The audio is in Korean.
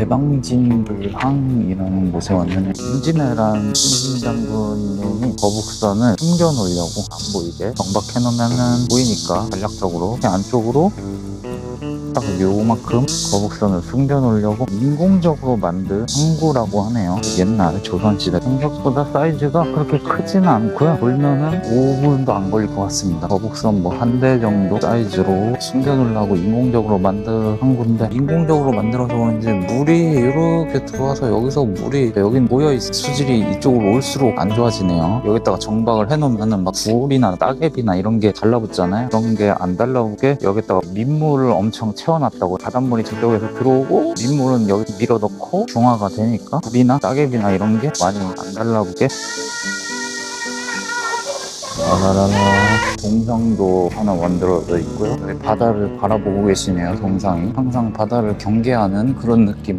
대방진불항이라는 곳에 왔는데 임진왜란 임진장군님이 거북선을 숨겨놓으려고 안 보이게 정박해놓으면은 보이니까 전략적으로 안쪽으로 딱 요만큼 거북선을 숨겨놓으려고 인공적으로 만든 항구라고 하네요. 옛날 조선시대 생각보다 사이즈가 그렇게 크지는 않고요. 돌면은 5분도 안 걸릴 것 같습니다. 거북선 뭐 한 대 정도 사이즈로 숨겨놓으려고 인공적으로 만든 항구인데 인공적으로 만들어서 그런지 물이 이렇게 들어와서 여기서 물이 여긴 모여있어 수질이 이쪽으로 올수록 안 좋아지네요. 여기다가 정박을 해놓으면은 막 굴이나 따개비나 이런 게 달라붙잖아요. 그런 게 안 달라붙게 여기다가 민물을 엄청 채워놨다고 바닷물이 저쪽에서 들어오고 민물은 여기 밀어넣고 중화가 되니까 굴이나 따개비나 이런 게 많이 안 달라붙게. 라라라라 동상도 하나 만들어져 있고요. 여기 바다를 바라보고 계시네요 동상이. 항상 바다를 경계하는 그런 느낌은